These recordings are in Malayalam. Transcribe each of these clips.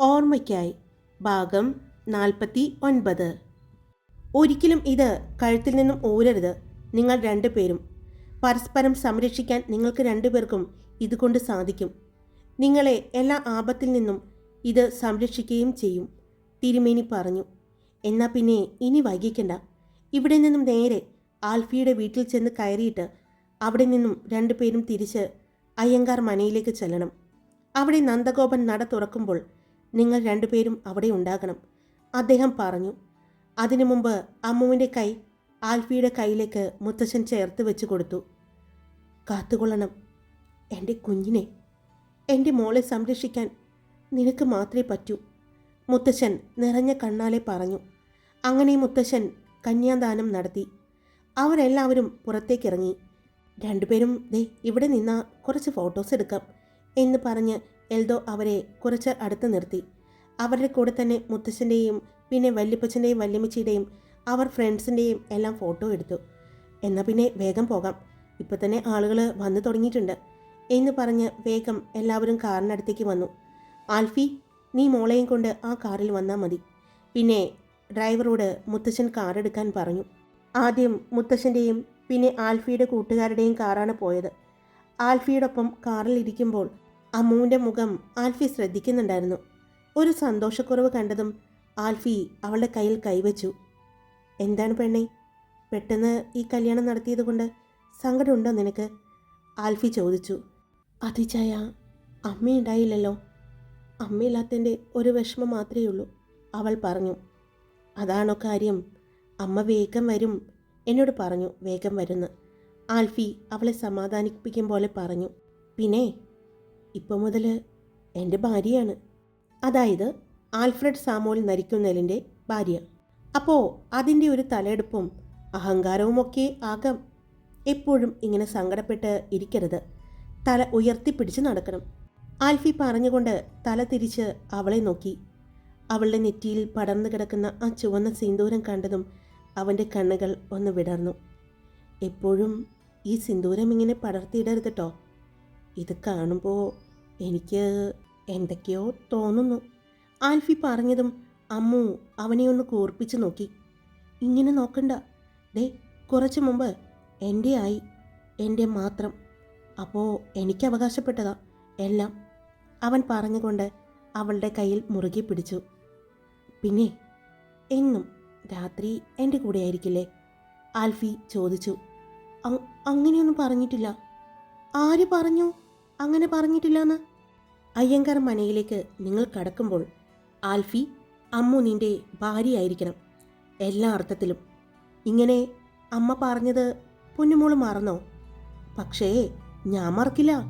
ഓർമ്മയ്ക്കായി. ഭാഗം നാൽപ്പത്തി ഒൻപത് ഒരിക്കലും ഇത് കഴുത്തിൽ നിന്നും ഊരരുത്. നിങ്ങൾ രണ്ടുപേരും. പരസ്പരം സംരക്ഷിക്കാൻ നിങ്ങൾക്ക് രണ്ടുപേർക്കും ഇതുകൊണ്ട് സാധിക്കും. നിങ്ങളെ എല്ലാ ആപത്തിൽ നിന്നും ഇത് സംരക്ഷിക്കുകയും ചെയ്യും. തിരുമേനി പറഞ്ഞു. എന്നാൽ പിന്നെ ഇനി വൈകിക്കണ്ട. ഇവിടെ നിന്നും നേരെ ആൽഫിയുടെ വീട്ടിൽ ചെന്ന് കയറിയിട്ട് അവിടെ നിന്നും രണ്ടുപേരും തിരിച്ച് അയ്യങ്കാർ മനയിലേക്ക് ചെല്ലണം. അവിടെ നന്ദഗോപൻ നട തുറക്കുമ്പോൾ നിങ്ങൾ രണ്ടുപേരും അവിടെ ഉണ്ടാകണം. അദ്ദേഹം പറഞ്ഞു അതിനു മുമ്പ് അമ്മുവിന്റെ കൈ ആൽഫിയുടെ കയ്യിലേക്ക് മുത്തച്ഛൻ ചേർത്ത് വെച്ച് കൊടുത്തു. കാത്തുകൊള്ളണം. എന്റെ കുഞ്ഞിനെ എന്റെ മോളെ സംരക്ഷിക്കാൻ നിനക്ക് മാത്രമേ പറ്റൂ. മുത്തശ്ശൻ നിറഞ്ഞ കണ്ണാലെ പറഞ്ഞു. അങ്ങനെ മുത്തശ്ശൻ കന്യാദാനം നടത്തി. അവരെല്ലാവരും പുറത്തേക്കിറങ്ങി. രണ്ടുപേരും ദേ ഇവിടെ നിന്നാ കുറച്ച് ഫോട്ടോസ് എടുക്കാം എന്ന് പറഞ്ഞ് എൽദോ അവരെ കുറച്ച് അടുത്ത് നിർത്തി. അവരുടെ കൂടെ തന്നെ മുത്തശ്ശന്റെയും പിന്നെ വല്യപ്പച്ചന്റെയും വല്യമ്മച്ചിയുടെയും അവർ ഫ്രണ്ട്സിന്റെയും എല്ലാം ഫോട്ടോ എടുത്തു. എന്നാൽ പിന്നെ വേഗം പോകാം. ഇപ്പം തന്നെ ആളുകൾ വന്നു തുടങ്ങിയിട്ടുണ്ട്. എന്ന് പറഞ്ഞ് വേഗം എല്ലാവരും കാറിനടുത്തേക്ക് വന്നു. ആൽഫി നീ മോളെയും കൊണ്ട് ആ കാറിൽ വന്നാൽ മതി. പിന്നെ ഡ്രൈവറോട് മുത്തശ്ശൻ കാറെടുക്കാൻ പറഞ്ഞു. ആദ്യം മുത്തശ്ശന്റെയും പിന്നെ ആൽഫിയുടെ കൂട്ടുകാരുടെയും കാറാണ് പോയത്. ആൽഫിയോടൊപ്പം കാറിൽ ഇരിക്കുമ്പോൾ അമ്മുവിന്റെ മുഖം ആൽഫി ശ്രദ്ധിക്കുന്നുണ്ടായിരുന്നു. ഒരു സന്തോഷക്കുറവ് കണ്ടതും ആൽഫി അവളുടെ കയ്യിൽ കൈവച്ചു. എന്താണ് പെണ്ണെ? പെട്ടെന്ന് ഈ കല്യാണം നടത്തിയത് കൊണ്ട് സങ്കടമുണ്ടോ നിനക്ക്? ആൽഫി ചോദിച്ചു. അതിച്ചായ അമ്മയുണ്ടായില്ലല്ലോ അമ്മയില്ലാത്തതിന്റെ ഒരു വിഷമം മാത്രമേ ഉള്ളൂ അവൾ പറഞ്ഞു. അതാണോ കാര്യം? അമ്മ വേഗം വരും എന്നോട് പറഞ്ഞു. വേഗം വരുന്ന് ആൽഫി അവളെ സമാധാനിപ്പിക്കും പോലെ പറഞ്ഞു. പിന്നെ? ഇപ്പോൾ മുതൽ എന്റെ ഭാര്യയാണ്. അതായത് ആൽഫ്രഡ് സാമോൽ നരിക്കുന്നലിന്റെ ഭാര്യ. അപ്പോൾ അതിന്റെ ഒരു തലയെടുപ്പും അഹങ്കാരവുമൊക്കെ ആകാം. എപ്പോഴും ഇങ്ങനെ സങ്കടപ്പെട്ട് ഇരിക്കരുത്. തല ഉയർത്തിപ്പിടിച്ച് നടക്കണം. ആൽഫി പറഞ്ഞുകൊണ്ട് തല തിരിച്ച് അവളെ നോക്കി. അവളുടെ നെറ്റിയിൽ പടർന്നു കിടക്കുന്ന ആ ചുവന്ന സിന്ദൂരം കണ്ടതും അവന്റെ കണ്ണുകൾ ഒന്ന് വിടർന്നു. എപ്പോഴും ഈ സിന്ദൂരം ഇങ്ങനെ പടർത്തിയിടരുത് കേട്ടോ ഇത് കാണുമ്പോൾ എനിക്ക് എന്തൊക്കെയോ തോന്നുന്നു. ആൽഫി പറഞ്ഞതും അമ്മു അവനെ ഒന്ന് കൂർപ്പിച്ച് നോക്കി. ഇങ്ങനെ നോക്കണ്ട. ദേ കുറച്ച് മുമ്പ് എന്റെ ആയി എന്റെ മാത്രം. അപ്പോൾ എനിക്ക് അവകാശപ്പെട്ടതാ എല്ലാം. അവൻ പറഞ്ഞുകൊണ്ട് അവളുടെ കയ്യിൽ മുറുകെ പിടിച്ചു. പിന്നെ എന്നും രാത്രി എന്റെ കൂടെ ആയിരിക്കില്ലേ ആൽഫി ചോദിച്ചു. "അ- അങ്ങനെയൊന്നും പറഞ്ഞിട്ടില്ല. ആര് പറഞ്ഞു? അങ്ങനെ പറഞ്ഞിട്ടില്ലെന്ന്? അയ്യങ്കാർ മനയിലേക്ക് നിങ്ങൾ കടക്കുമ്പോൾ ആൽഫി അമ്മു നിന്റെ ഭാര്യയായിരിക്കണം എല്ലാ അർത്ഥത്തിലും. ഇങ്ങനെ അമ്മ പറഞ്ഞത് പൊന്നുമോൾ മറന്നോ? പക്ഷേ ഞാൻ മറക്കില്ല.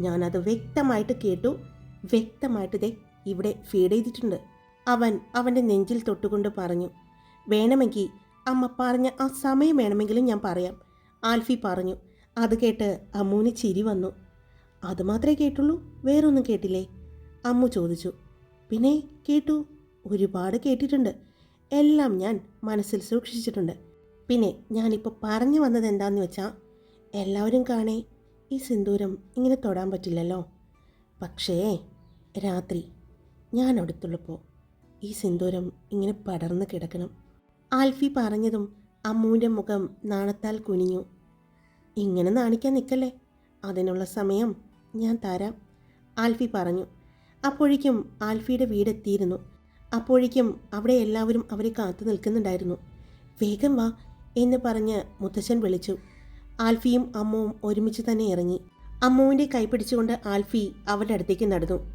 ഞാനത് വ്യക്തമായിട്ട് കേട്ടു. വ്യക്തമായിട്ട് ദേ ഇവിടെ ഫീഡ് ചെയ്തിട്ടുണ്ട്. അവൻ അവന്റെ നെഞ്ചിൽ തൊട്ടുകൊണ്ട് പറഞ്ഞു വേണമെങ്കിൽ അമ്മ പറഞ്ഞ ആ സമയം വേണമെങ്കിലും ഞാൻ പറയാം ആൽഫി പറഞ്ഞു. അത് കേട്ട് അമ്മൂന് ചിരി വന്നു. അത് മാത്രമേ കേട്ടുള്ളൂ വേറൊന്നും കേട്ടില്ലേ? അമ്മു ചോദിച്ചു. പിന്നെ കേട്ടു ഒരുപാട് കേട്ടിട്ടുണ്ട്. എല്ലാം ഞാൻ മനസ്സിൽ സൂക്ഷിച്ചിട്ടുണ്ട്. പിന്നെ ഞാനിപ്പോൾ പറഞ്ഞു വന്നത് എന്താണെന്ന് വെച്ചാൽ എല്ലാവരും കാണേ ഈ സിന്ദൂരം ഇങ്ങനെ തൊടാൻ പറ്റില്ലല്ലോ. പക്ഷേ രാത്രി ഞാൻ അടുത്തുള്ളപ്പോൾ ഈ സിന്ദൂരം ഇങ്ങനെ പടർന്ന് കിടക്കണം. ആൽഫി പറഞ്ഞതും അമ്മുവിന്റെ മുഖം നാണത്താൽ കുനിഞ്ഞു. ഇങ്ങനെ നാണിക്കാൻ നിൽക്കല്ലേ അതിനുള്ള സമയം ഞാൻ തരാം. ആൽഫി പറഞ്ഞു. അപ്പോഴേക്കും ആൽഫിയുടെ വീടെത്തിയിരുന്നു. അപ്പോഴേക്കും അവിടെ എല്ലാവരും അവരെ കാത്തു നിൽക്കുന്നുണ്ടായിരുന്നു. വേഗം വാ എന്ന് പറഞ്ഞ് മുത്തശ്ശൻ വിളിച്ചു. ആൽഫിയും അമ്മുവും ഒരുമിച്ച് തന്നെ ഇറങ്ങി. അമ്മുവിന്റെ കൈ പിടിച്ചുകൊണ്ട് ആൽഫി അവരുടെ അടുത്തേക്ക് നടന്നു.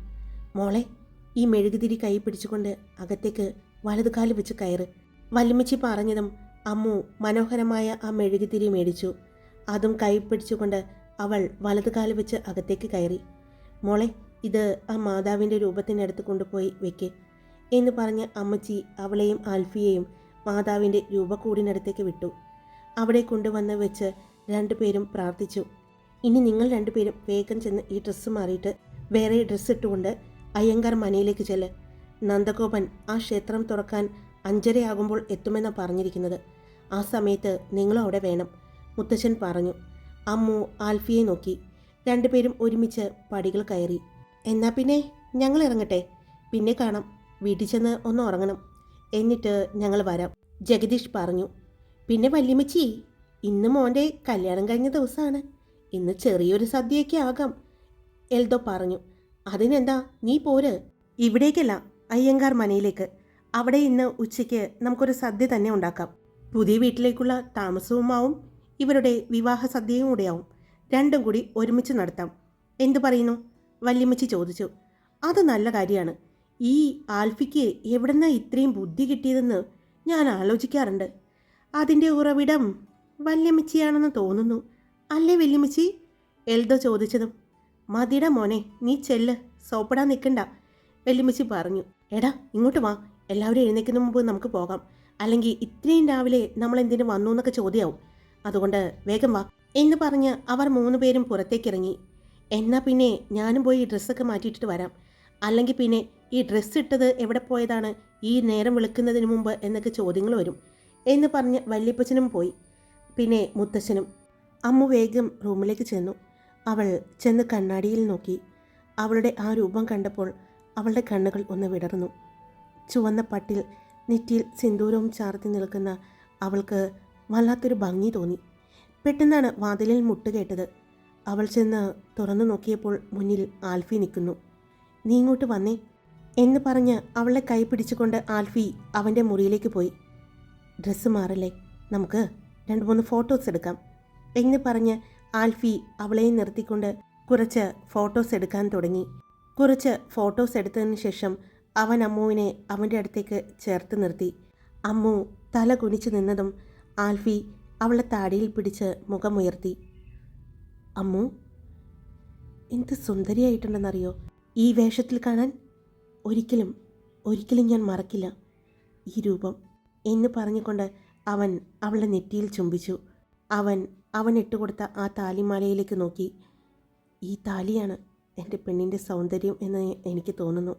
മോളെ ഈ മെഴുകുതിരി കൈ പിടിച്ചുകൊണ്ട് അകത്തേക്ക് വലതുകാൽ വെച്ച് കയറ്. വല്ലുമിച്ചി പറഞ്ഞതും അമ്മു മനോഹരമായ ആ മെഴുകുതിരി മേടിച്ചു. അതും കൈ പിടിച്ചുകൊണ്ട് അവൾ വലതുകാൽ വെച്ച് അകത്തേക്ക് കയറി. മോളെ ഇത് ആ മാതാവിന്റെ രൂപത്തിനടുത്ത് കൊണ്ടുപോയി വെക്ക് എന്ന് പറഞ്ഞ് അമ്മച്ചി അവളെയും ആൽഫിയെയും മാതാവിന്റെ രൂപക്കൂടിനടുത്തേക്ക് വിട്ടു. അവിടെ കൊണ്ടുവന്ന് വെച്ച് രണ്ടുപേരും പ്രാർത്ഥിച്ചു. ഇനി നിങ്ങൾ രണ്ടുപേരും വേഗം ചെന്ന് ഈ ഡ്രസ്സ് മാറിയിട്ട് വേറെ ഡ്രസ്സ് ഇട്ടുകൊണ്ട് അയ്യങ്കാർ മനയിലേക്ക് ചെല്ല്. നന്ദഗോപൻ ആ ക്ഷേത്രം തുറക്കാൻ അഞ്ചരയാകുമ്പോൾ എത്തുമെന്നാണ് പറഞ്ഞിരിക്കുന്നത്. ആ സമയത്ത് നിങ്ങളും അവിടെ വേണം മുത്തച്ഛൻ പറഞ്ഞു. അമ്മു ആൽഫിയെ നോക്കി. രണ്ടുപേരും ഒരുമിച്ച് പടികൾ കയറി. എന്നാ പിന്നെ ഞങ്ങൾ ഇറങ്ങട്ടെ. പിന്നെ കാണാം. വീട്ടിൽ ചെന്ന് ഒന്ന് ഉറങ്ങണം. എന്നിട്ട് ഞങ്ങൾ വരാം ജഗദീഷ് പറഞ്ഞു. പിന്നെ വല്യമ്മച്ചി ഇന്ന് മോന്റെ കല്യാണം കഴിഞ്ഞ ദിവസമാണ്. ഇന്ന് ചെറിയൊരു സദ്യയൊക്കെ ആകാം എൽദോ പറഞ്ഞു. അതിനെന്താ നീ പോര്. ഇവിടേക്കല്ല അയ്യങ്കാർ മനയിലേക്ക്. അവിടെ ഇന്ന് ഉച്ചയ്ക്ക് നമുക്കൊരു സദ്യ തന്നെ ഉണ്ടാക്കാം. പുതിയ വീട്ടിലേക്കുള്ള താമസവുമാവും. ഇവരുടെ വിവാഹ സദ്യയും കൂടെയാവും. രണ്ടും കൂടി ഒരുമിച്ച് നടത്താം. എന്തു പറയുന്നു? വല്യമ്മച്ചി ചോദിച്ചു. അത് നല്ല കാര്യമാണ്. ഈ ആൽഫിക്ക് എവിടുന്ന ഇത്രയും ബുദ്ധി കിട്ടിയതെന്ന് ഞാൻ ആലോചിക്കാറുണ്ട്. അതിന്റെ ഉറവിടം വല്യമ്മച്ചിയാണെന്ന് തോന്നുന്നു. അല്ലേ വല്യമ്മച്ചി? എൽദോ ചോദിച്ചതും. മതിയുടെ മോനെ നീ ചെല്ല്. സോപ്പിടാൻ നിൽക്കണ്ട. വല്യമ്മച്ചി പറഞ്ഞു. എടാ ഇങ്ങോട്ട് വാ. എല്ലാവരും എഴുന്നേക്കുന്ന മുമ്പ് നമുക്ക് പോകാം. അല്ലെങ്കിൽ ഇത്രയും രാവിലെ നമ്മൾ എന്തിനു വന്നു എന്നൊക്കെ ചോദ്യമാവും. അതുകൊണ്ട് വേഗം വാ എന്ന് പറഞ്ഞ് അവർ മൂന്ന് പേരും പുറത്തേക്കിറങ്ങി. എന്നാ പിന്നെ ഞാനും പോയി ഈ ഡ്രസ്സൊക്കെ മാറ്റിയിട്ടിട്ട് വരാം. അല്ലെങ്കിൽ പിന്നെ ഈ ഡ്രസ്സ് ഇട്ടത് എവിടെ പോയതാണ് ഈ നേരം വിളിക്കുന്നതിന് മുമ്പ് എന്നൊക്കെ ചോദ്യങ്ങൾ വരും എന്ന് പറഞ്ഞ് വല്യപ്പച്ചനും പോയി. പിന്നെ മുത്തശ്ശനും. അമ്മു വേഗം റൂമിലേക്ക് ചെന്നു. അവൾ ചെന്ന് കണ്ണാടിയിൽ നോക്കി. അവളുടെ ആ രൂപം കണ്ടപ്പോൾ അവളുടെ കണ്ണുകൾ ഒന്ന് വിടർന്നു. ചുവന്ന പട്ടിൽ നെറ്റിയിൽ സിന്ദൂരവും ചാർത്തി നിൽക്കുന്ന അവൾക്ക് വല്ലാത്തൊരു ഭംഗി തോന്നി. പെട്ടെന്നാണ് വാതിലിൽ മുട്ട് കേട്ടത്. അവൾ ചെന്ന് തുറന്നു നോക്കിയപ്പോൾ മുന്നിൽ ആൽഫി നിൽക്കുന്നു. നീ ഇങ്ങോട്ട് വന്നേ എന്ന് പറഞ്ഞ് അവളെ കൈ പിടിച്ചുകൊണ്ട് ആൽഫി അവന്റെ മുറിയിലേക്ക് പോയി. ഡ്രസ്സ് മാറല്ലേ നമുക്ക് രണ്ട് മൂന്ന് ഫോട്ടോസ് എടുക്കാം എന്ന് പറഞ്ഞ് ആൽഫി അവളെയും നിർത്തിക്കൊണ്ട് കുറച്ച് ഫോട്ടോസ് എടുക്കാൻ തുടങ്ങി. കുറച്ച് ഫോട്ടോസ് എടുത്തതിന് ശേഷം അവൻ അമ്മുവിനെ അവന്റെ അടുത്തേക്ക് ചേർത്ത് നിർത്തി. അമ്മു തല കുനിച്ചു നിന്നതും ആൽഫി അവളെ താടിയിൽ പിടിച്ച് മുഖമുയർത്തി. അമ്മു എന്ത് സുന്ദരിയായിട്ടുണ്ടെന്നറിയോ? ഈ വേഷത്തിൽ കാണാൻ ഒരിക്കലും ഒരിക്കലും ഞാൻ മറക്കില്ല. ഈ രൂപം എന്ന് പറഞ്ഞുകൊണ്ട് അവൻ അവളെ നെറ്റിയിൽ ചുംബിച്ചു. അവൻ അവൻ ഇട്ടുകൊടുത്ത ആ താലിമാലയിലേക്ക് നോക്കി. ഈ താലിയാണ് എന്റെ പെണ്ണിന്റെ സൗന്ദര്യം എന്ന് എനിക്ക് തോന്നുന്നു.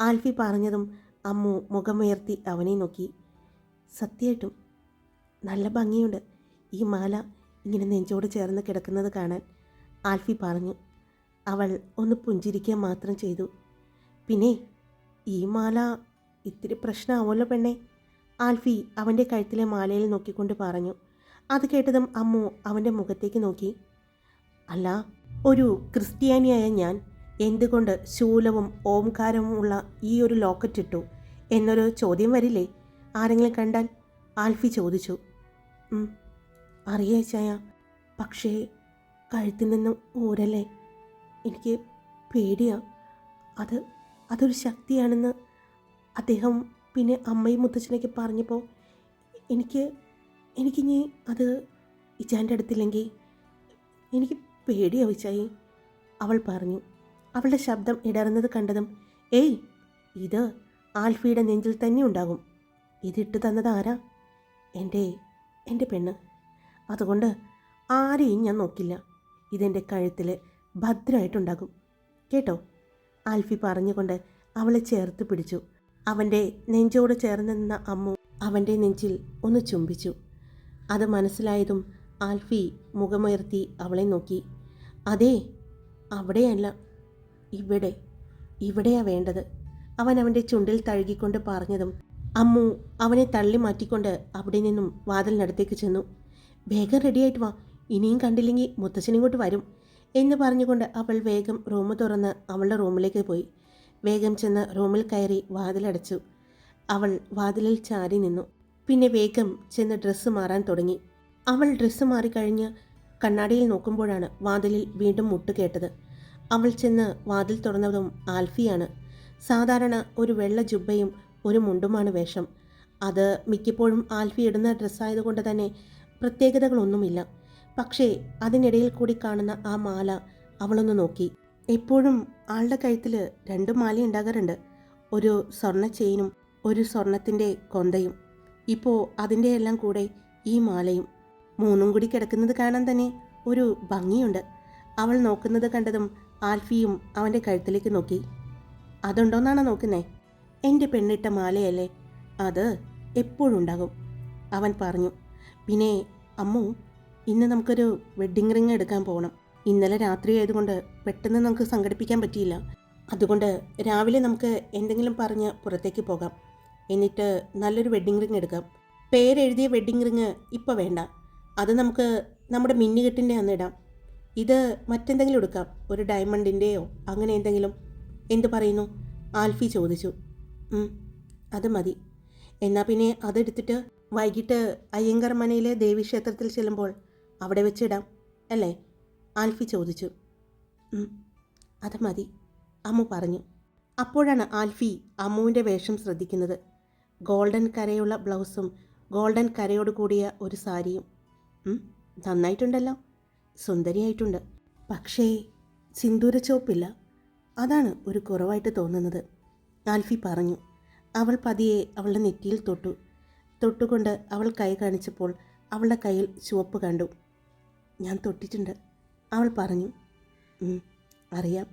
ആൽഫി പറഞ്ഞതും അമ്മു മുഖമുയർത്തി അവനെ നോക്കി. സത്യമായിട്ടും നല്ല ഭംഗിയുണ്ട്. ഈ മാല ഇങ്ങനെ നെഞ്ചോട് ചേർന്ന് കിടക്കുന്നത് കാണാൻ ആൽഫി പറഞ്ഞു. അവൾ ഒന്ന് പുഞ്ചിരിക്കുക മാത്രം ചെയ്തു. പിന്നെ ഈ മാല ഇത്തിരി പ്രശ്നമാവുമല്ലോ പെണ്ണെ ആൽഫി അവന്റെ കഴുത്തിലെ മാലയിൽ നോക്കിക്കൊണ്ട് പറഞ്ഞു. അത് കേട്ടതും അമ്മു അവന്റെ മുഖത്തേക്ക് നോക്കി. അല്ല ഒരു ക്രിസ്ത്യാനിയായ ഞാൻ എന്തുകൊണ്ട് ശൂലവും ഓംകാരവും ഉള്ള ഈ ഒരു ലോക്കറ്റ് ഇട്ടു എന്നൊരു ചോദ്യം വരില്ലേ? ആരെങ്കിലും കണ്ടാൽ ആൽഫി ചോദിച്ചു. "ഉം, അറിയാ ചായ. പക്ഷേ കഴുത്തിൽ നിന്നും ഊരല്ലേ? എനിക്ക് പേടിയാ. അത് അതൊരു ശക്തിയാണെന്ന് അദ്ദേഹം പിന്നെ അമ്മയും മുത്തച്ഛനൊക്കെ പറഞ്ഞപ്പോൾ എനിക്ക് എനിക്ക് എനിക്കിനി അത് ഇച്ചാന്റെ അടുത്തില്ലെങ്കിൽ എനിക്ക് പേടിയാവും ഇച്ചായി അവൾ പറഞ്ഞു. അവളുടെ ശബ്ദം ഇടറുന്നത് കണ്ടതും ഏയ് ഇത് ആൽഫിയുടെ നെഞ്ചിൽ തന്നെ ഉണ്ടാകും. ഇതിട്ട് തന്നത് ആരാ? എന്റെ എന്റെ പെണ്ണ്. അതുകൊണ്ട് ആരെയും ഞാൻ നോക്കില്ല. ഇതെന്റെ കഴുത്തിൽ ഭദ്രമായിട്ടുണ്ടാകും കേട്ടോ? ആൽഫി പറഞ്ഞുകൊണ്ട് അവളെ ചേർത്ത് പിടിച്ചു. അവന്റെ നെഞ്ചോട് ചേർന്ന് നിന്ന അമ്മു അവന്റെ നെഞ്ചിൽ ഒന്ന് ചുംബിച്ചു. അത് മനസ്സിലായതും ആൽഫി മുഖമുയർത്തി അവളെ നോക്കി. അതേ അവിടെയല്ല. ഇവിടെ. ഇവിടെയാ വേണ്ടത്. അവൻ അവന്റെ ചുണ്ടിൽ തഴുകിക്കൊണ്ട് പറഞ്ഞതും അമ്മു അവനെ തള്ളി മാറ്റിക്കൊണ്ട് അവിടെ നിന്നും വാതിലിനടുത്തേക്ക് ചെന്നു. വേഗം റെഡിയായിട്ട് വാ. ഇനിയും കണ്ടില്ലെങ്കിൽ മുത്തച്ഛനിങ്ങോട്ട് വരും എന്ന് പറഞ്ഞുകൊണ്ട് അവൾ വേഗം റൂം തുറന്ന് അവളുടെ റൂമിലേക്ക് പോയി. വേഗം ചെന്ന് റൂമിൽ കയറി വാതിലടച്ചു. അവൾ വാതിലിൽ ചാരി നിന്നു. പിന്നെ വേഗം ചെന്ന് ഡ്രസ്സ് മാറാൻ തുടങ്ങി. അവൾ ഡ്രസ്സ് മാറിക്കഴിഞ്ഞ് കണ്ണാടിയിൽ നോക്കുമ്പോഴാണ് വാതിലിൽ വീണ്ടും മുട്ട് കേട്ടത്. അവൾ ചെന്ന് വാതിൽ തുറന്നതും ആൽഫിയാണ്. സാധാരണ ഒരു വെള്ള ജുബ്ബയും ഒരു മുണ്ടുമാണ് വേഷം. അത് മിക്കപ്പോഴും ആൽഫി ഇടുന്ന ഡ്രസ്സായതുകൊണ്ട് തന്നെ പ്രത്യേകതകളൊന്നുമില്ല. പക്ഷേ അതിനിടയിൽ കൂടി കാണുന്ന ആ മാല അവളൊന്ന് നോക്കി. എപ്പോഴും ആളുടെ കഴുത്തിൽ രണ്ട് മാല ഉണ്ടാകാറുണ്ട്. ഒരു സ്വർണ ചെയിനും ഒരു സ്വർണത്തിന്റെ കൊന്തയും. ഇപ്പോൾ അതിന്റെ എല്ലാം കൂടെ ഈ മാലയും. മൂന്നും കൂടി കിടക്കുന്നത് കാണാൻ തന്നെ ഒരു ഭംഗിയുണ്ട്. അവൾ നോക്കുന്നത് കണ്ടതും ആൽഫിയും അവന്റെ കഴുത്തിലേക്ക് നോക്കി. അതുണ്ടോന്നാണോ നോക്കുന്നേ? എന്റെ പെണ്ണിട്ട മാലയല്ലേ? അത് എപ്പോഴുണ്ടാകും. അവൻ പറഞ്ഞു പിന്നെ അമ്മു ഇന്ന് നമുക്കൊരു വെഡ്ഡിങ് റിങ് എടുക്കാൻ പോകണം ഇന്നലെ രാത്രി ആയതുകൊണ്ട് പെട്ടെന്ന് നമുക്ക് സംഘടിപ്പിക്കാൻ പറ്റിയില്ല. അതുകൊണ്ട് രാവിലെ നമുക്ക് എന്തെങ്കിലും പറഞ്ഞ് പുറത്തേക്ക് പോകാം. എന്നിട്ട് നല്ലൊരു വെഡ്ഡിങ് റിങ് എടുക്കാം. പേരെഴുതിയ വെഡ്ഡിങ് റിങ് ഇപ്പോൾ വേണ്ട. അത് നമുക്ക് നമ്മുടെ മിന്നുകെട്ടിന്റെ അന്ന് ഇടാം. ഇത് മറ്റെന്തെങ്കിലും എടുക്കാം. ഒരു ഡയമണ്ടിന്റെയോ അങ്ങനെ എന്തെങ്കിലും. എന്ത് പറയുന്നു? ആൽഫി ചോദിച്ചു. "ഉം, അത് മതി. എന്നാൽ പിന്നെ അതെടുത്തിട്ട് വൈകിട്ട് അയ്യങ്കർ മനയിലെ ദേവീക്ഷേത്രത്തിൽ ചെല്ലുമ്പോൾ അവിടെ വെച്ചിടാം അല്ലേ? ആൽഫി ചോദിച്ചു. "ഉം, അത് മതി അമ്മു പറഞ്ഞു. അപ്പോഴാണ് ആൽഫി അമ്മുവിന്റെ വേഷം ശ്രദ്ധിക്കുന്നത്. ഗോൾഡൻ കരയുള്ള ബ്ലൗസും ഗോൾഡൻ കരയോട് കൂടിയ ഒരു സാരിയും. നന്നായിട്ടുണ്ടല്ലോ സുന്ദരിയായിട്ടുണ്ട്. പക്ഷേ സിന്ദൂര ചോപ്പില്ല അതാണ് ഒരു കുറവായിട്ട് തോന്നുന്നത്. ആൽഫി പറഞ്ഞു. അവൾ പതിയെ അവളുടെ നെറ്റിയിൽ തൊട്ടു. തൊട്ടുകൊണ്ട് അവൾ കൈ കാണിച്ചപ്പോൾ അവളുടെ കയ്യിൽ ചുവപ്പ് കണ്ടു. ഞാൻ തൊട്ടിട്ടുണ്ട് അവൾ പറഞ്ഞു. അറിയാം.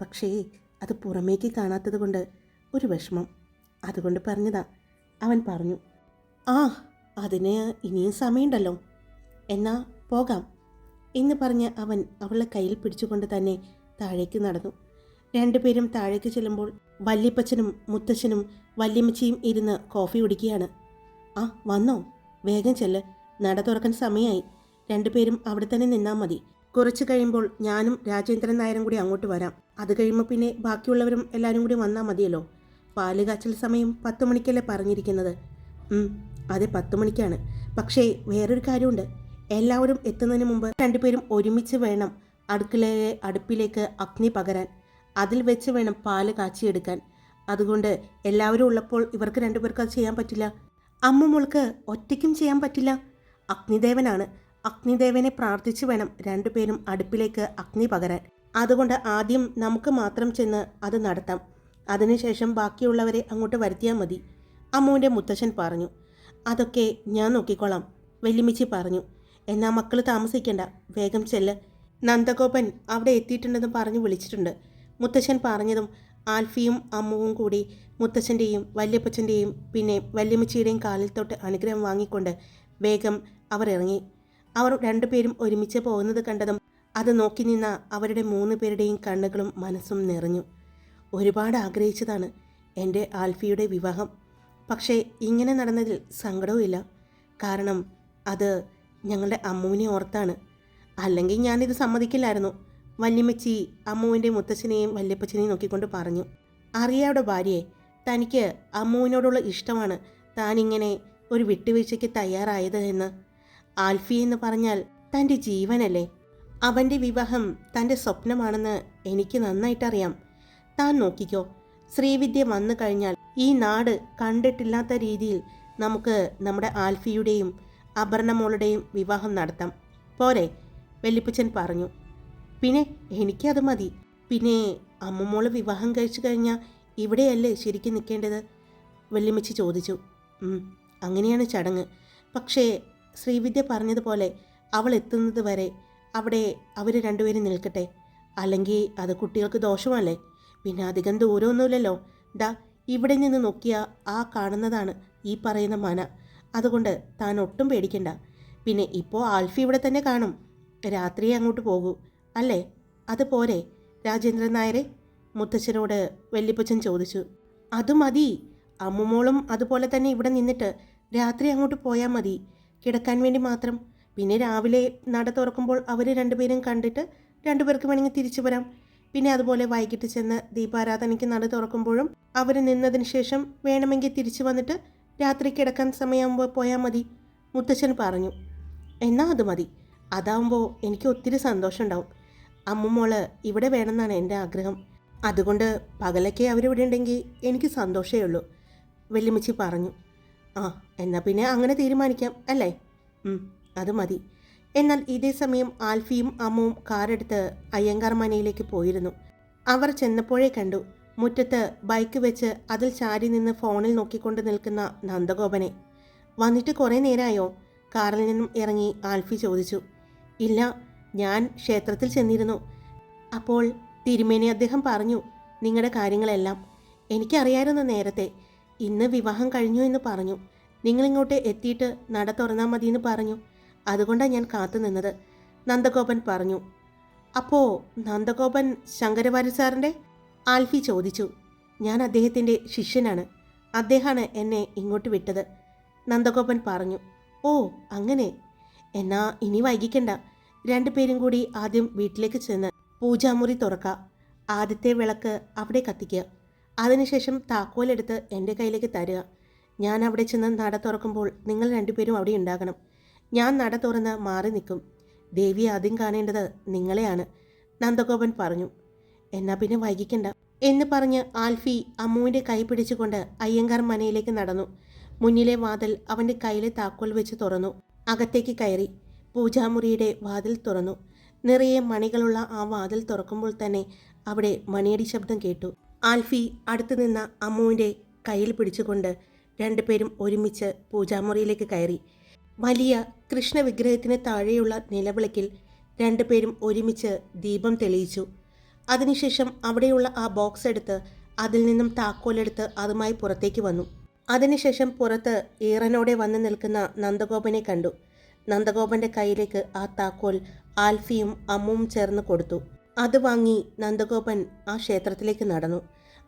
പക്ഷേ അത് പുറമേക്ക് കാണാത്തത് കൊണ്ട് ഒരു വിഷമം. അതുകൊണ്ട് പറഞ്ഞതാ അവൻ പറഞ്ഞു. ആ അതിന് ഇനിയും സമയമുണ്ടല്ലോ. എന്നാ പോകാം എന്ന് പറഞ്ഞ് അവൻ അവളുടെ കയ്യിൽ പിടിച്ചുകൊണ്ട് തന്നെ താഴേക്ക് നടന്നു. രണ്ടുപേരും താഴേക്ക് ചെല്ലുമ്പോൾ വല്യപ്പച്ചനും മുത്തച്ഛനും വല്യമ്മച്ചിയും ഇരുന്ന് കോഫി കുടിക്കുകയാണ്. ആ വന്നോ? വേഗം ചെല്ല്. നട തുറക്കാൻ സമയമായി രണ്ടുപേരും അവിടെ തന്നെ നിന്നാൽ മതി. കുറച്ച് കഴിയുമ്പോൾ ഞാനും രാജേന്ദ്രൻ നായരും കൂടി അങ്ങോട്ട് വരാം. അത് കഴിയുമ്പോൾ പിന്നെ ബാക്കിയുള്ളവരും എല്ലാവരും കൂടി വന്നാൽ മതിയല്ലോ. പാൽ കാച്ചൽ സമയം പത്ത് മണിക്കല്ലേ പറഞ്ഞിരിക്കുന്നത്. അതെ പത്ത് മണിക്കാണ്. പക്ഷേ വേറൊരു കാര്യമുണ്ട്. എല്ലാവരും എത്തുന്നതിന് മുമ്പ് രണ്ടുപേരും ഒരുമിച്ച് വേണം അടുക്കളയിലെ അടുപ്പിലേക്ക് അഗ്നി പകരാൻ. അതിൽ വെച്ച് വേണം പാൽ കാച്ചിയെടുക്കാൻ. അതുകൊണ്ട് എല്ലാവരും ഉള്ളപ്പോൾ ഇവർക്ക് രണ്ടുപേർക്ക് അത് ചെയ്യാൻ പറ്റില്ല. അമ്മ മോൾക്ക് ഒറ്റയ്ക്കും ചെയ്യാൻ പറ്റില്ല. അഗ്നിദേവനാണ്. അഗ്നിദേവനെ പ്രാർത്ഥിച്ചു വേണം രണ്ടുപേരും അടുപ്പിലേക്ക് അഗ്നി പകരാൻ. അതുകൊണ്ട് ആദ്യം നമുക്ക് മാത്രം ചെന്ന് അത് നടത്താം. അതിനുശേഷം ബാക്കിയുള്ളവരെ അങ്ങോട്ട് വരുത്തിയാൽ മതി. അമ്മുവിന്റെ മുത്തശ്ശൻ പറഞ്ഞു. അതൊക്കെ ഞാൻ നോക്കിക്കോളാം വെല്ലുമിച്ചി പറഞ്ഞു. എന്നാ മക്കൾ താമസിക്കണ്ട. വേഗം ചെല്ല്. നന്ദഗോപൻ അവിടെ എത്തിയിട്ടുണ്ടെന്ന് പറഞ്ഞു വിളിച്ചിട്ടുണ്ട്. മുത്തശ്ശൻ പറഞ്ഞതും ആൽഫിയും അമ്മുവും കൂടി മുത്തച്ഛന്റെയും വല്യപ്പച്ചന്റെയും പിന്നെ വല്യമ്മച്ചിയുടെയും കാലിൽ തൊട്ട് അനുഗ്രഹം വാങ്ങിക്കൊണ്ട് വേഗം അവർ ഇറങ്ങി. അവർ രണ്ടുപേരും ഒരുമിച്ച് പോകുന്നത് കണ്ടതും അത് നോക്കി നിന്ന അവരുടെ മൂന്ന് പേരുടെയും കണ്ണുകളും മനസ്സും നിറഞ്ഞു. ഒരുപാട് ആഗ്രഹിച്ചതാണ് എന്റെ ആൽഫിയുടെ വിവാഹം. പക്ഷേ ഇങ്ങനെ നടന്നതിൽ സങ്കടവുമില്ല കാരണം അത് ഞങ്ങളുടെ അമ്മുവിനെ ഓർത്താണ്. അല്ലെങ്കിൽ ഞാനിത് സമ്മതിക്കില്ലായിരുന്നു. വല്യമ്മച്ചി അമ്മുവിന്റെ മുത്തച്ഛനെയും വല്യപ്പച്ചനെയും നോക്കിക്കൊണ്ട് പറഞ്ഞു അറിയാവിടെ ഭാര്യയെ തനിക്ക് അമ്മുവിനോടുള്ള ഇഷ്ടമാണ് താനിങ്ങനെ ഒരു വിട്ടുവീഴ്ചയ്ക്ക് തയ്യാറായത് എന്ന്. ആൽഫി എന്ന് പറഞ്ഞാൽ തന്റെ ജീവനല്ലേ? അവന്റെ വിവാഹം തന്റെ സ്വപ്നമാണെന്ന് എനിക്ക് നന്നായിട്ടറിയാം. താൻ നോക്കിക്കോ ശ്രീവിദ്യ വന്നു കഴിഞ്ഞാൽ ഈ നാട് കണ്ടിട്ടില്ലാത്ത രീതിയിൽ നമുക്ക് നമ്മുടെ ആൽഫിയുടെയും അപർണമോളുടെയും വിവാഹം നടത്താം. പോരെ വെല്ലിപ്പച്ചൻ പറഞ്ഞു. പിന്നെ എനിക്കത് മതി. പിന്നെ അമ്മമോൾ വിവാഹം കഴിച്ചു കഴിഞ്ഞാൽ ഇവിടെയല്ലേ ശരിക്കും നിൽക്കേണ്ടത് വെള്ളിമച്ചി ചോദിച്ചു. അങ്ങനെയാണ് ചടങ്ങ്. പക്ഷേ ശ്രീവിദ്യ പറഞ്ഞതുപോലെ അവൾ എത്തുന്നത് വരെ അവിടെ അവർ രണ്ടുപേരും നിൽക്കട്ടെ. അല്ലെങ്കിൽ അത് കുട്ടികൾക്ക് ദോഷമല്ലേ? പിന്നെ അധികം ദൂരമൊന്നുമില്ലല്ലോ. ദാ ഇവിടെ നിന്ന് നോക്കിയ ആ കാണുന്നതാണ് ഈ പറയുന്ന മന. അതുകൊണ്ട് താൻ ഒട്ടും പേടിക്കണ്ട. പിന്നെ ഇപ്പോൾ ആൽഫി ഇവിടെ തന്നെ കാണും. രാത്രിയെ അങ്ങോട്ട് പോകൂ. അല്ലേ? അത് പോരെ രാജേന്ദ്രൻ നായരെ? മുത്തച്ഛനോട് വെല്ലിപ്പച്ചൻ ചോദിച്ചു. അത് മതി. അമ്മുമോളും അതുപോലെ തന്നെ ഇവിടെ നിന്നിട്ട് രാത്രി അങ്ങോട്ട് പോയാൽ മതി. കിടക്കാൻ വേണ്ടി മാത്രം. പിന്നെ രാവിലെ നട തുറക്കുമ്പോൾ അവർ രണ്ടുപേരും കണ്ടിട്ട് രണ്ടുപേർക്ക് വേണമെങ്കിൽ തിരിച്ചു വരാം. പിന്നെ അതുപോലെ വൈകിട്ട് ചെന്ന് ദീപാരാധനയ്ക്ക് നട തുറക്കുമ്പോഴും അവർ നിന്നതിന് ശേഷം വേണമെങ്കിൽ തിരിച്ചു വന്നിട്ട് രാത്രി കിടക്കാൻ സമയമാകുമ്പോൾ പോയാൽ മതി മുത്തച്ഛൻ പറഞ്ഞു. എന്നാൽ അത് മതി. അതാവുമ്പോൾ എനിക്ക് ഒത്തിരി സന്തോഷം ഉണ്ടാവും അമ്മുമോൾ ഇവിടെ വേണമെന്നാണ് എന്റെ ആഗ്രഹം. അതുകൊണ്ട് പകലൊക്കെ അവരിവിടെ ഉണ്ടെങ്കിൽ എനിക്ക് സന്തോഷമേ ഉള്ളൂ വെല്ലുമിച്ചി പറഞ്ഞു. ആ എന്നാൽ പിന്നെ അങ്ങനെ തീരുമാനിക്കാം അല്ലേ? അത് മതി. എന്നാൽ ഇതേ സമയം ആൽഫിയും അമ്മുവും കാറെടുത്ത് അയ്യങ്കാർ മനയിലേക്ക് പോയിരുന്നു. അവർ ചെന്നപ്പോഴേ കണ്ടു മുറ്റത്ത് ബൈക്ക് വെച്ച് അതിൽ ചാരി നിന്ന് ഫോണിൽ നോക്കിക്കൊണ്ട് നിൽക്കുന്ന നന്ദഗോപനെ. വന്നിട്ട് കുറേ നേരമായോ കാറിൽ നിന്നും ഇറങ്ങി ആൽഫി ചോദിച്ചു. ഇല്ല ഞാൻ ക്ഷേത്രത്തിൽ ചെന്നിരുന്നു. അപ്പോൾ തിരുമേനി അദ്ദേഹം പറഞ്ഞു നിങ്ങളുടെ കാര്യങ്ങളെല്ലാം എനിക്കറിയായിരുന്നു നേരത്തെ. ഇന്ന് വിവാഹം കഴിഞ്ഞു എന്ന് പറഞ്ഞു. നിങ്ങളിങ്ങോട്ട് എത്തിയിട്ട് നട തുറന്നാൽ മതി എന്ന് പറഞ്ഞു. അതുകൊണ്ടാണ് ഞാൻ കാത്തു നിന്നത് നന്ദഗോപൻ പറഞ്ഞു. അപ്പോൾ നന്ദഗോപൻ ശങ്കരവാര്യ സാറിന്റെ ആൽഫി ചോദിച്ചു. ഞാൻ അദ്ദേഹത്തിന്റെ ശിഷ്യനാണ്. അദ്ദേഹമാണ് എന്നെ ഇങ്ങോട്ട് വിട്ടത് നന്ദഗോപൻ പറഞ്ഞു. ഓ അങ്ങനെ. എന്നാ ഇനി വൈകിക്കണ്ട. രണ്ടുപേരും കൂടി ആദ്യം വീട്ടിലേക്ക് ചെന്ന് പൂജാമുറി തുറക്കുക ആദ്യത്തെ വിളക്ക് അവിടെ കത്തിക്കുക അതിനുശേഷം താക്കോലെടുത്ത് എന്റെ കയ്യിലേക്ക് തരിക. ഞാൻ അവിടെ ചെന്ന് നട തുറക്കുമ്പോൾ നിങ്ങൾ രണ്ടുപേരും അവിടെ ഉണ്ടാകണം. ഞാൻ നട തുറന്ന് മാറി നിൽക്കും. ദേവി ആദ്യം കാണേണ്ടത് നിങ്ങളെയാണ്. നന്ദഗോപൻ പറഞ്ഞു. എന്നാ പിന്നെ വൈകിക്കണ്ട. എന്ന് പറഞ്ഞ് ആൽഫി അമ്മുവിന്റെ കൈ പിടിച്ചുകൊണ്ട് അയ്യങ്കാർ മനയിലേക്ക് നടന്നു. മുന്നിലെ വാതിൽ അവന്റെ കയ്യിലെ താക്കോൽ വെച്ച് തുറന്നു. അകത്തേക്ക് കയറി. പൂജാമുറിയുടെ വാതിൽ തുറന്നു. നിറയെ മണികളുള്ള ആ വാതിൽ തുറക്കുമ്പോൾ തന്നെ അവിടെ മണിയടി ശബ്ദം കേട്ടു. ആൽഫി അടുത്തു നിന്ന അമ്മുവിന്റെ കയ്യിൽ പിടിച്ചുകൊണ്ട് രണ്ടുപേരും ഒരുമിച്ച് പൂജാമുറിയിലേക്ക് കയറി. വലിയ കൃഷ്ണ വിഗ്രഹത്തിന് താഴെയുള്ള നിലവിളക്കിൽ രണ്ടുപേരും ഒരുമിച്ച് ദീപം തെളിയിച്ചു. അതിനുശേഷം അവിടെയുള്ള ആ ബോക്സ് എടുത്ത് അതിൽ നിന്നും താക്കോലെടുത്ത് അതുമായി പുറത്തേക്ക് വന്നു. അതിനുശേഷം പുറത്ത് ഈറനോടെ വന്നു നിൽക്കുന്ന നന്ദഗോപനെ കണ്ടു. നന്ദഗോപന്റെ കയ്യിലേക്ക് ആ താക്കോൽ ആൽഫിയും അമ്മുവും ചേർന്ന് കൊടുത്തു. അത് വാങ്ങി നന്ദഗോപൻ ആ ക്ഷേത്രത്തിലേക്ക് നടന്നു.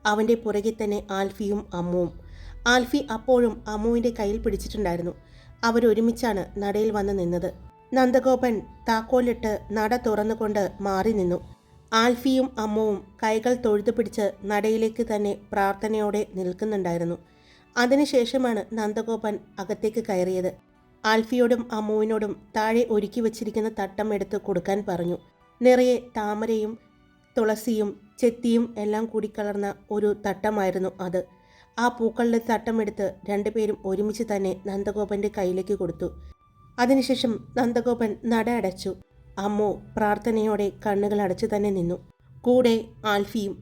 അവന്റെ പുറകെ തന്നെ ആൽഫിയും അമ്മുവും. ആൽഫി അപ്പോഴും അമ്മുവിന്റെ കയ്യിൽ പിടിച്ചിട്ടുണ്ടായിരുന്നു. അവരൊരുമിച്ചാണ് നടയിൽ വന്ന് നിന്നത്. നന്ദഗോപൻ താക്കോലിട്ട് നട തുറന്നുകൊണ്ട് മാറി നിന്നു. ആൽഫിയും അമ്മുവും കൈകൾ തൊഴുതു പിടിച്ച് നടയിലേക്ക് തന്നെ പ്രാർത്ഥനയോടെ നിൽക്കുന്നുണ്ടായിരുന്നു. അതിനുശേഷമാണ് നന്ദഗോപൻ അകത്തേക്ക് കയറിയത്. ആൽഫിയോടും അമ്മുവിനോടും താഴെ ഒരുക്കി വച്ചിരിക്കുന്ന തട്ടം എടുത്ത് കൊടുക്കാൻ പറഞ്ഞു. നിറയെ താമരയും തുളസിയും ചെത്തിയും എല്ലാം കൂടി കലർന്ന ഒരു തട്ടമായിരുന്നു അത്. ആ പൂക്കളുടെ തട്ടമെടുത്ത് രണ്ടുപേരും ഒരുമിച്ച് തന്നെ നന്ദഗോപന്റെ കയ്യിലേക്ക് കൊടുത്തു. അതിനുശേഷം നന്ദഗോപൻ നട അടച്ചു. അമ്മു പ്രാർത്ഥനയോടെ കണ്ണുകൾ അടച്ചു തന്നെ നിന്നു. കൂടെ ആൽഫിയും.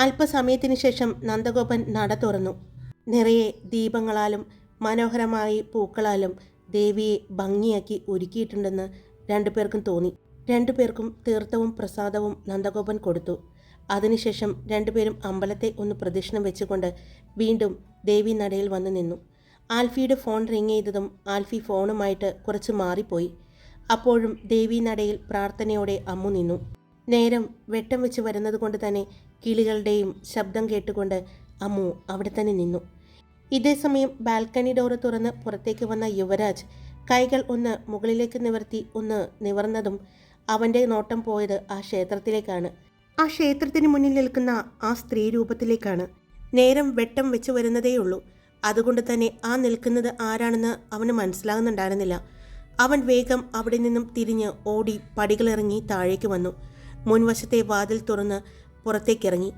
അല്പസമയത്തിന് ശേഷം നന്ദഗോപൻ നട തുറന്നു. നിറയെ ദീപങ്ങളാലും മനോഹരമായി പൂക്കളാലും ദേവിയെ ഭംഗിയാക്കി ഒരുക്കിയിട്ടുണ്ടെന്ന് രണ്ടുപേർക്കും തോന്നി. രണ്ടുപേർക്കും തീർത്ഥവും പ്രസാദവും നന്ദഗോപൻ കൊടുത്തു. അതിനുശേഷം രണ്ടുപേരും അമ്പലത്തെ ഒന്ന് പ്രദക്ഷിണം വെച്ചുകൊണ്ട് വീണ്ടും ദേവി നടയിൽ വന്നു നിന്നു. ആൽഫിയുടെ ഫോൺ റിങ് ചെയ്തതും ആൽഫി ഫോണുമായിട്ട് കുറച്ച് മാറിപ്പോയി. അപ്പോഴും ദേവി നടയിൽ പ്രാർത്ഥനയോടെ അമ്മു നിന്നു. നേരം വെട്ടം വെച്ച് വരുന്നത് കൊണ്ട് തന്നെ കിളികളുടെയും ശബ്ദം കേട്ടുകൊണ്ട് അമ്മു അവിടെ തന്നെ നിന്നു. ഇതേസമയം ബാൽക്കണി ഡോറ് തുറന്ന് പുറത്തേക്ക് വന്ന യുവരാജ് കൈകൾ ഒന്ന് മുകളിലേക്ക് നിവർത്തി ഒന്ന് നിവർന്നതും അവന്റെ നോട്ടം പോയത് ആ ക്ഷേത്രത്തിലേക്കാണ്. ആ ക്ഷേത്രത്തിന് മുന്നിൽ നിൽക്കുന്ന ആ സ്ത്രീ രൂപത്തിലേക്കാണ്. നേരം വെട്ടം വെച്ച് വരുന്നതേയുള്ളൂ. അതുകൊണ്ട് തന്നെ ആ നിൽക്കുന്നത് ആരാണെന്ന് അവന് മനസ്സിലാകുന്നുണ്ടായിരുന്നില്ല. അവൻ വേഗം അവിടെ നിന്നും തിരിഞ്ഞ് ഓടി പടികളിറങ്ങി താഴേക്ക് വന്നു. മുൻവശത്തെ വാതിൽ തുറന്ന് പുറത്തേക്കിറങ്ങി.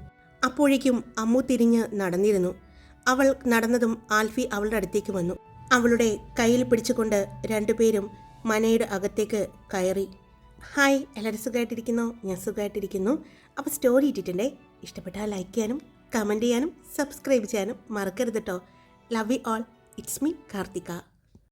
അപ്പോഴേക്കും അമ്മു തിരിഞ്ഞ് നടന്നിരുന്നു. അവൾ നടന്നതും ആൽഫി അവളുടെ അടുത്തേക്ക് വന്നു. അവളുടെ കയ്യിൽ പിടിച്ചുകൊണ്ട് രണ്ടുപേരും മനയുടെ അകത്തേക്ക് കയറി. ഹായ് എല്ലാവരും സുഖമായിട്ടിരിക്കുന്നു? ഞാൻ സുഖമായിട്ടിരിക്കുന്നു. അപ്പോൾ സ്റ്റോറി ഇട്ടിട്ടുണ്ടേ? ഇഷ്ടപ്പെട്ടാൽ ലൈക്ക് ചെയ്യാനും കമന്റ് ചെയ്യാനും സബ്സ്ക്രൈബ് ചെയ്യാനും മറക്കരുത് കേട്ടോ love you all it's me Karthika.